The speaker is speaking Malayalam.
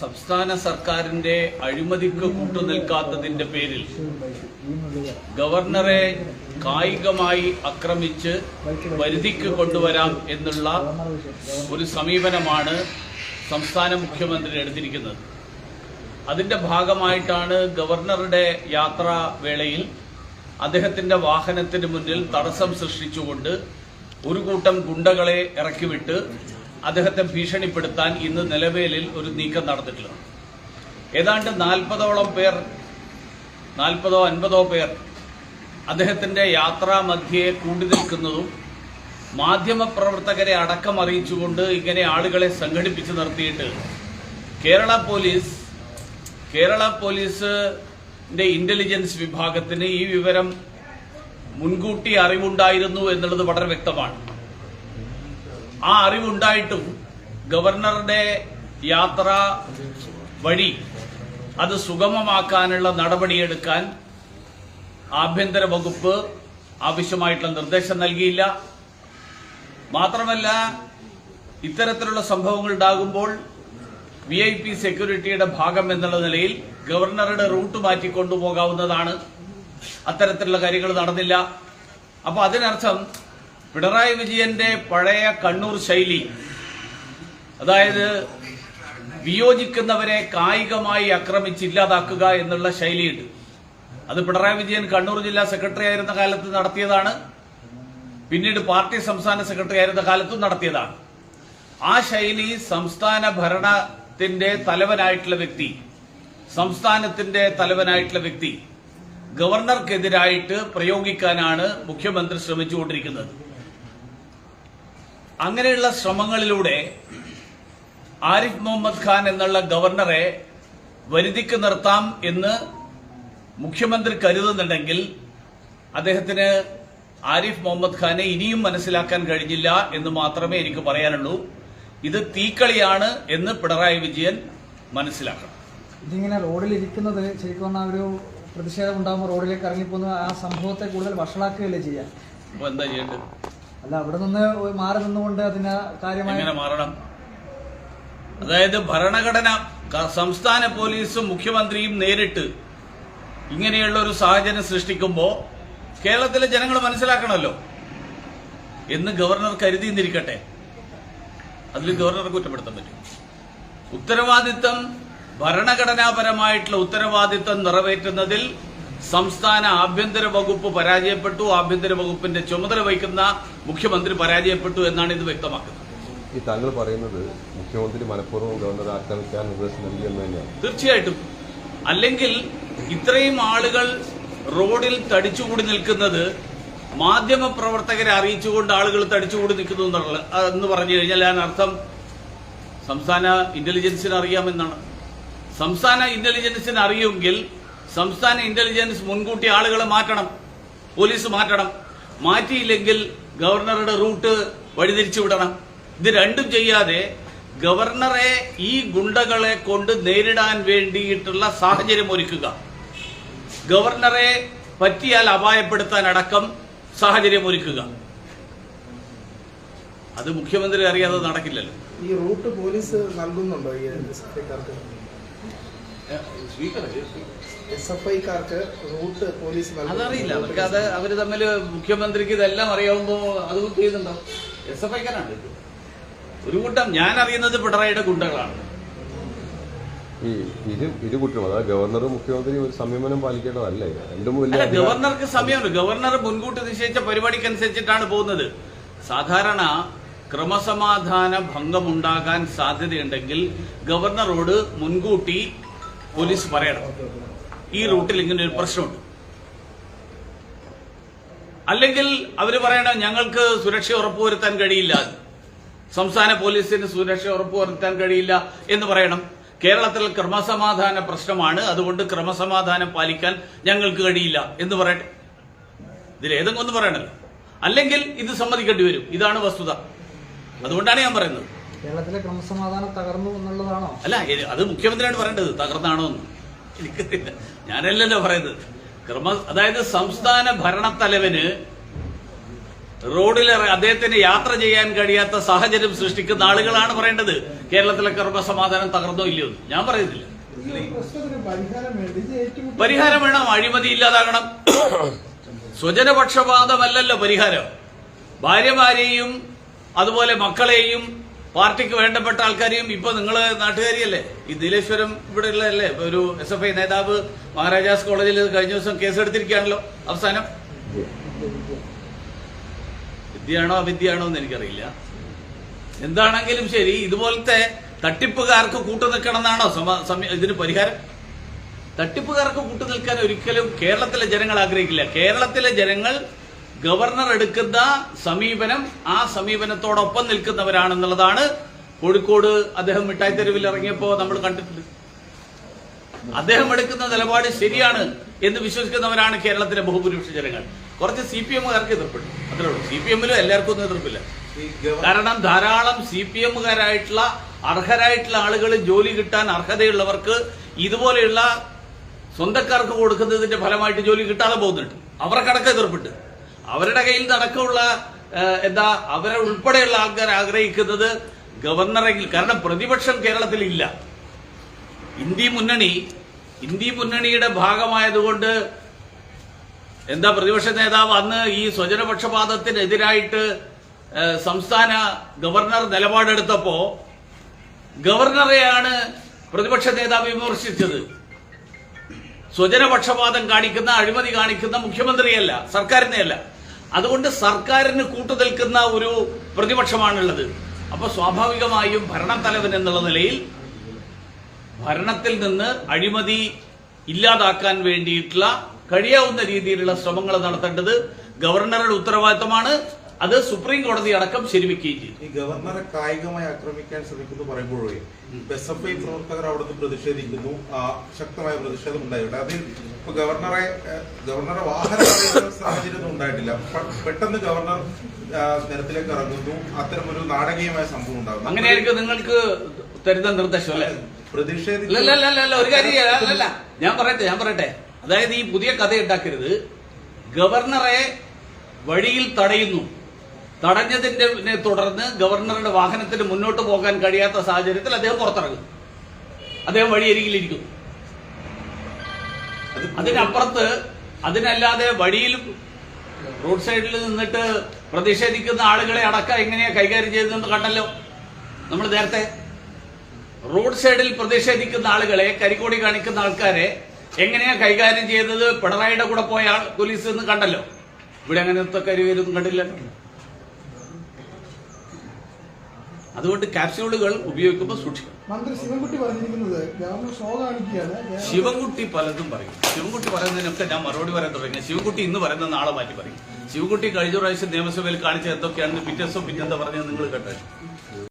സംസ്ഥാന സർക്കാരിന്റെ അഴിമതിക്ക് കൂട്ടുനിൽക്കാത്തതിന്റെ പേരിൽ ഗവർണറെ കായികമായി ആക്രമിച്ച് പരിധിക്ക് കൊണ്ടുവരാം എന്നുള്ള ഒരു സമീപനമാണ് സംസ്ഥാന മുഖ്യമന്ത്രി എടുത്തിരിക്കുന്നത്. അതിന്റെ ഭാഗമായിട്ടാണ് ഗവർണറുടെ യാത്രാ വേളയിൽ അദ്ദേഹത്തിന്റെ വാഹനത്തിന് മുന്നിൽ തടസ്സം സൃഷ്ടിച്ചുകൊണ്ട് ഒരു കൂട്ടം ഗുണ്ടകളെ ഇറക്കിവിട്ട് അദ്ദേഹത്തെ ഭീഷണിപ്പെടുത്താൻ ഇന്ന് നിലവേലിൽ ഒരു നീക്കം നടന്നിട്ടുള്ളത് ഏതാണ്ട് നാൽപ്പതോളം പേർ നാൽപ്പതോ അൻപതോ പേർ അദ്ദേഹത്തിന്റെ യാത്രാ മധ്യയെ കൂടി നിൽക്കുന്നതും മാധ്യമപ്രവർത്തകരെ അടക്കം അറിയിച്ചുകൊണ്ട് ഇങ്ങനെ ആളുകളെ സംഘടിപ്പിച്ച് നിർത്തിയിട്ട് കേരള പോലീസ് കേരള പോലീസിന്റെ ഇന്റലിജൻസ് വിഭാഗത്തിന് ഈ വിവരം മുൻകൂട്ടി അറിവുണ്ടായിരുന്നു എന്നുള്ളത് വളരെ വ്യക്തമാണ്. ആ അറിവുണ്ടായിട്ടും ഗവർണറുടെ യാത്ര വഴി അത് സുഗമമാക്കാനുള്ള നടപടിയെടുക്കാൻ ആഭ്യന്തര വകുപ്പ് ആവശ്യമായിട്ടുള്ള നിർദ്ദേശം നൽകിയില്ല. മാത്രമല്ല ഇത്തരത്തിലുള്ള സംഭവങ്ങൾ ഉണ്ടാകുമ്പോൾ വി ഐ പി സെക്യൂരിറ്റിയുടെ ഭാഗം എന്നുള്ള നിലയിൽ ഗവർണറുടെ റൂട്ട് മാറ്റി കൊണ്ടുപോകാവുന്നതാണ്. അത്തരത്തിലുള്ള കാര്യങ്ങൾ നടന്നില്ല. അപ്പോൾ അതിനർത്ഥം പിണറായി വിജയന്റെ പഴയ കണ്ണൂർ ശൈലി അതായത് വിയോജിക്കുന്നവരെ കായികമായി ആക്രമിച്ച് ഇല്ലാതാക്കുക എന്നുള്ള ശൈലിയുണ്ട്. അത് പിണറായി വിജയൻ കണ്ണൂർ ജില്ലാ സെക്രട്ടറി ആയിരുന്ന കാലത്ത് നടത്തിയതാണ്. പിന്നീട് പാർട്ടി സംസ്ഥാന സെക്രട്ടറി ആയിരുന്ന കാലത്തും നടത്തിയതാണ്. ആ ശൈലി സംസ്ഥാന ഭരണത്തിന്റെ തലവനായിട്ടുള്ള വ്യക്തി സംസ്ഥാനത്തിന്റെ തലവനായിട്ടുള്ള വ്യക്തി ഗവർണർക്കെതിരായിട്ട് പ്രയോഗിക്കാനാണ് മുഖ്യമന്ത്രി ശ്രമിച്ചുകൊണ്ടിരിക്കുന്നത്. അങ്ങനെയുള്ള ശ്രമങ്ങളിലൂടെ ആരിഫ് മുഹമ്മദ് ഖാൻ എന്നുള്ള ഗവർണറെ വരുതിക്ക് നിർത്താം എന്ന് മുഖ്യമന്ത്രി കരുതുന്നുണ്ടെങ്കിൽ അദ്ദേഹത്തിന് ആരിഫ് മുഹമ്മദ് ഖാനെ ഇനിയും മനസ്സിലാക്കാൻ കഴിഞ്ഞില്ല എന്ന് മാത്രമേ എനിക്ക് പറയാനുള്ളൂ. ഇത് തീക്കളിയാണ് എന്ന് പിണറായി വിജയൻ മനസ്സിലാക്കണം. ഇതിങ്ങനെ റോഡിൽ ഇരിക്കുന്നത് ശരിക്കും പറഞ്ഞാൽ ഒരു പ്രതിഷേധം ഉണ്ടാകുമ്പോൾ റോഡിലേക്ക് ഇറങ്ങിപ്പോകുന്ന ആ സംഭവത്തെ കൂടുതൽ വഷളാക്കുകയല്ലേ ചെയ്യാൻ അപ്പൊ എന്താ ചെയ്യേണ്ടത്? അല്ല അവിടെ നിന്ന് മാറി നിന്നുകൊണ്ട് അതിന് കാര്യമായി മാറണം? അതായത് ഭരണഘടന സംസ്ഥാന പോലീസും മുഖ്യമന്ത്രിയും നേരിട്ട് ഇങ്ങനെയുള്ള ഒരു സാഹചര്യം സൃഷ്ടിക്കുമ്പോൾ കേരളത്തിലെ ജനങ്ങൾ മനസ്സിലാക്കണമല്ലോ. എന്ന് ഗവർണർ കരുതിയിരിക്കട്ടെ അതിൽ ഗവർണർ കുറ്റപ്പെടുത്താൻ പറ്റും. ഉത്തരവാദിത്തം ഭരണഘടനാപരമായിട്ടുള്ള ഉത്തരവാദിത്തം നിറവേറ്റുന്നതിൽ സംസ്ഥാന ആഭ്യന്തര വകുപ്പ് പരാജയപ്പെട്ടു. ആഭ്യന്തര വകുപ്പിന്റെ ചുമതല വഹിക്കുന്ന മുഖ്യമന്ത്രി പരാജയപ്പെട്ടു എന്നാണ് ഇത് വ്യക്തമാക്കുന്നത്. ഈ താങ്കൾ പറയുന്നത് മുഖ്യമന്ത്രി മനഃപൂർവം ഗവർണർ ആക്രമിക്കാൻ നിർദ്ദേശം നൽകിയെന്ന് തന്നെയാണ്. തീർച്ചയായിട്ടും. അല്ലെങ്കിൽ ഇത്രയും ആളുകൾ റോഡിൽ തടിച്ചുകൂടി നിൽക്കുന്നത് മാധ്യമ പ്രവർത്തകരെ അറിയിച്ചുകൊണ്ട് ആളുകൾ തടിച്ചുകൂടി നിൽക്കുന്നു എന്ന് പറഞ്ഞു കഴിഞ്ഞാൽ ഞാൻ അർത്ഥം സംസ്ഥാന ഇന്റലിജൻസിന് അറിയാമെന്നാണ്. സംസ്ഥാന ഇന്റലിജൻസിന് അറിയുമെങ്കിൽ സംസ്ഥാന ഇന്റലിജൻസ് മുൻകൂട്ടി ആളുകളെ മാറ്റണം പോലീസ് മാറ്റണം. മാറ്റിയില്ലെങ്കിൽ ഗവർണറുടെ റൂട്ട് വഴിതിരിച്ചു വിടണം. ഇത് രണ്ടും ചെയ്യാതെ ഗവർണറെ ഈ ഗുണ്ടകളെ കൊണ്ട് നേരിടാൻ വേണ്ടിയിട്ടുള്ള സാഹചര്യം ഒരുക്കുക. ഗവർണറെ പറ്റിയാൽ അപായപ്പെടുത്താൻ അടക്കം സാഹചര്യം ഒരുക്കുക. അത് മുഖ്യമന്ത്രി അറിയാതെ നടക്കില്ലല്ലോ. ഈ റൂട്ട് പോലീസ് നൽകുന്നുണ്ടോ ഈ ഐക്കാർക്ക് എസ് എഫ് ഐക്കാർക്ക് റൂട്ട് പോലീസ് അതറിയില്ല. അവർക്ക് അത് അവർ തമ്മിൽ മുഖ്യമന്ത്രിക്ക് ഇതെല്ലാം അറിയാവുമ്പോ അത് ചെയ്യുന്നുണ്ടോ? എസ് എഫ് ഐക്കാരാണ് ഒരു കൂട്ടം ഞാൻ അറിയുന്നത് പിണറായിയുടെ ഗുണ്ടകളാണ്. ഈ ഇരു ഇരു കുറ്റം അതായത് ഗവർണറും മുഖ്യമന്ത്രിയും ഒരു സംയമനം പാലിക്കേണ്ടതല്ലേ? രണ്ടും വലിയ ഗവർണർക്ക് സമയമുണ്ട്. ഗവർണർ മുൻകൂട്ടി നിശ്ചയിച്ച പരിപാടിക്കനുസരിച്ചിട്ടാണ് പോകുന്നത്. സാധാരണ ക്രമസമാധാന ഭംഗമുണ്ടാകാൻ സാധ്യതയുണ്ടെങ്കിൽ ഗവർണറോട് മുൻകൂട്ടി പോലീസ് പറയണം. ഈ റൂട്ടിൽ ഇങ്ങനെ ഒരു പ്രശ്നമുണ്ട്. അല്ലെങ്കിൽ അവർ പറയണം ഞങ്ങൾക്ക് സുരക്ഷ ഉറപ്പുവരുത്താൻ കഴിയില്ല. സംസ്ഥാന പോലീസിന് സുരക്ഷ ഉറപ്പുവരുത്താൻ കഴിയില്ല എന്ന് പറയണം. കേരളത്തിൽ ക്രമസമാധാന പ്രശ്നമാണ്. അതുകൊണ്ട് ക്രമസമാധാനം പാലിക്കാൻ ഞങ്ങൾക്ക് കഴിയില്ല എന്ന് പറയട്ടെ. ഇതിൽ ഏതെങ്കിലും ഒന്ന് പറയണല്ലോ. അല്ലെങ്കിൽ ഇത് സമ്മതിക്കേണ്ടി വരും. ഇതാണ് വസ്തുത. അതുകൊണ്ടാണ് ഞാൻ പറയുന്നത്. കേരളത്തിലെ ക്രമസമാധാനം തകർന്നു എന്നുള്ളതാണോ? അല്ല അത് മുഖ്യമന്ത്രിയാണ് പറയേണ്ടത്. തകർന്നാണോ എന്ന്. എനിക്കറിയില്ല. ഞാനല്ലല്ലോ പറയുന്നത്. ക്രമ അതായത് സംസ്ഥാന ഭരണത്തലവന് റോഡിൽ അദ്ദേഹത്തിന് യാത്ര ചെയ്യാൻ കഴിയാത്ത സാഹചര്യം സൃഷ്ടിക്കുന്ന ആളുകളാണ് പറയേണ്ടത്. കേരളത്തിലെ കർമ്മസമാധാനം തകർന്നോ ഇല്ലയോ. ഞാൻ പറയുന്നില്ല. പരിഹാരം വേണം. അഴിമതി ഇല്ലാതാകണം. സ്വജനപക്ഷപാതമല്ലല്ലോ പരിഹാരം. ഭാര്യമാരെയും അതുപോലെ മക്കളെയും പാർട്ടിക്ക് വേണ്ടപ്പെട്ട ആൾക്കാരെയും ഇപ്പൊ നിങ്ങൾ നാട്ടുകാരിയല്ലേ? ഈ നീലേശ്വരം ഇവിടെ ഉള്ളതല്ലേ ഒരു എസ് എഫ് ഐ നേതാവ് മഹാരാജാസ് കോളേജിൽ കഴിഞ്ഞ ദിവസം കേസെടുത്തിരിക്കുകയാണല്ലോ. അവസാനം? വിദ്യയാണോ അവിദ്യയാണോ എന്ന് എനിക്കറിയില്ല. എന്താണെങ്കിലും ശരി ഇതുപോലത്തെ തട്ടിപ്പുകാർക്ക് സമ- സമ- ഇതിന് പരിഹാരം? തട്ടിപ്പുകാർക്ക് കൂട്ടുനിൽക്കാൻ ഒരിക്കലും കേരളത്തിലെ ജനങ്ങൾ ആഗ്രഹിക്കില്ല. കേരളത്തിലെ ജനങ്ങൾ ഗവർണർ എടുക്കുന്ന സമീപനം ആ സമീപനത്തോടൊപ്പം നിൽക്കുന്നവരാണെന്നുള്ളതാണ് കോഴിക്കോട് അദ്ദേഹം മിഠായി തെരുവിൽ ഇറങ്ങിയപ്പോ നമ്മൾ കണ്ടിട്ടുണ്ട്. അദ്ദേഹം എടുക്കുന്ന നിലപാട് ശരിയാണ് എന്ന് വിശ്വസിക്കുന്നവരാണ് കേരളത്തിലെ ബഹുഭൂരിപക്ഷ ജനങ്ങൾ. കുറച്ച് സി പി എമ്മുകാർക്ക് എതിർപ്പെട്ടു അത്രേ ഉള്ളൂ. സി പി എമ്മിലും എല്ലാവർക്കും ഒന്നും എതിർപ്പില്ല. കാരണം ധാരാളം സി പി എമ്മുകാരായിട്ടുള്ള അർഹരായിട്ടുള്ള ആളുകൾ ജോലി കിട്ടാൻ അർഹതയുള്ളവർക്ക് ഇതുപോലെയുള്ള സ്വന്തക്കാർക്ക് കൊടുക്കുന്നതിന്റെ ഫലമായിട്ട് ജോലി കിട്ടാതെ പോകുന്നുണ്ട്. അവർക്കടക്കം എതിർപ്പിട്ട് അവരുടെ കയ്യിൽ നടക്കമുള്ള എന്താ അവരെ ഉൾപ്പെടെയുള്ള ആൾക്കാർ ആഗ്രഹിക്കുന്നത് ഗവർണറെങ്കിൽ കാരണം പ്രതിപക്ഷം കേരളത്തിൽ ഇല്ല. ഇന്ത്യ മുന്നണി ഇന്ത്യ മുന്നണിയുടെ ഭാഗമായതുകൊണ്ട് എന്താ പ്രതിപക്ഷ നേതാവ് അന്ന് ഈ സ്വജനപക്ഷപാതത്തിനെതിരായിട്ട് സംസ്ഥാന ഗവർണർ നിലപാടെടുത്തപ്പോ ഗവർണറെയാണ് പ്രതിപക്ഷ നേതാവ് വിമർശിച്ചത്. സ്വജനപക്ഷപാതം കാണിക്കുന്ന അഴിമതി കാണിക്കുന്ന മുഖ്യമന്ത്രിയല്ല സർക്കാരിനെയല്ല. അതുകൊണ്ട് സർക്കാരിന് കൂട്ടുനിൽക്കുന്ന ഒരു പ്രതിപക്ഷമാണുള്ളത്. അപ്പൊ സ്വാഭാവികമായും ഭരണത്തലവൻ എന്നുള്ള നിലയിൽ ഭരണത്തിൽ നിന്ന് അഴിമതി ഇല്ലാതാക്കാൻ വേണ്ടിയിട്ടുള്ള കഴിയാവുന്ന രീതിയിലുള്ള ശ്രമങ്ങൾ നടത്തേണ്ടത് ഗവർണറുടെ ഉത്തരവാദിത്തമാണ്. അത് സുപ്രീം കോടതി അടക്കം ശരിവെക്കുകയും ചെയ്തു. ഈ ഗവർണറെ കായികമായി ആക്രമിക്കാൻ ശ്രമിക്കുന്നു പറയുമ്പോഴേ എസ് എഫ് ഐ പ്രവർത്തകർ അവിടുന്ന് പ്രതിഷേധിക്കുന്നു. ശക്തമായ പ്രതിഷേധം ഉണ്ടായിട്ടുണ്ട്. അതിൽ ഇപ്പൊ ഗവർണറെ ഗവർണറെ വാഹന സാഹചര്യം ഉണ്ടായിട്ടില്ല. പെട്ടെന്ന് ഗവർണർ നിരത്തിലേക്ക് ഇറങ്ങുന്നു. അത്തരമൊരു നാടകീയമായ സംഭവം ഉണ്ടാകുന്നു. അങ്ങനെയായിരിക്കും നിങ്ങൾക്ക് തരുന്ന നിർദ്ദേശം അല്ലേ? പ്രതിഷേധിക്കില്ല ഒരു ഞാൻ പറയട്ടെ ഞാൻ പറയട്ടെ. അതായത് ഈ പുതിയ കഥ ഉണ്ടാക്കരുത് ഗവർണറെ വഴിയിൽ തടയുന്നു. തടഞ്ഞതിന്റെ തുടർന്ന് ഗവർണറുടെ വാഹനത്തിന് മുന്നോട്ട് പോകാൻ കഴിയാത്ത സാഹചര്യത്തിൽ അദ്ദേഹം പുറത്തിറങ്ങും. അദ്ദേഹം വഴിയരികിലിരിക്കും അതിനപ്പുറത്ത് അതിനല്ലാതെ വഴിയിൽ റോഡ് സൈഡിൽ നിന്നിട്ട് പ്രതിഷേധിക്കുന്ന ആളുകളെ അടക്കം എങ്ങനെയാ കൈകാര്യം ചെയ്തതെന്ന് കണ്ടല്ലോ നമ്മൾ നേരത്തെ. റോഡ് സൈഡിൽ പ്രതിഷേധിക്കുന്ന ആളുകളെ കരിക്കോടി കാണിക്കുന്ന ആൾക്കാരെ എങ്ങനെയാ കൈകാര്യം ചെയ്തത്? പിണറായിയുടെ കൂടെ പോയ പോലീസ് എന്ന് കണ്ടല്ലോ. ഇവിടെ അങ്ങനത്തെ കരിവേലൊന്നും കണ്ടില്ലല്ലോ. അതുകൊണ്ട് കാപ്സ്യൂളുകൾ ഉപയോഗിക്കുമ്പോൾ സൂക്ഷിക്കണം. മന്ത്രി ശിവൻകുട്ടി പറഞ്ഞിരിക്കുന്നത് ഗവർണർ ഷോ കാണിക്കുകയാണ്. ശിവൻകുട്ടി പലതും പറയും. ശിവൻകുട്ടി പറയുന്നതിനൊക്കെ ഞാൻ മറുപടി പറയാൻ തുടങ്ങി. ശിവൻകുട്ടി ഇന്ന് പറയുന്നത് നാളെ മാറ്റി പറയും. ശിവൻകുട്ടി കഴിഞ്ഞ പ്രാവശ്യം നിയമസഭയിൽ കാണിച്ച എന്തൊക്കെയാണെന്ന് പിറ്റേ ദിവസം പിന്നെന്താ പറഞ്ഞത് നിങ്ങൾ കേട്ടോ.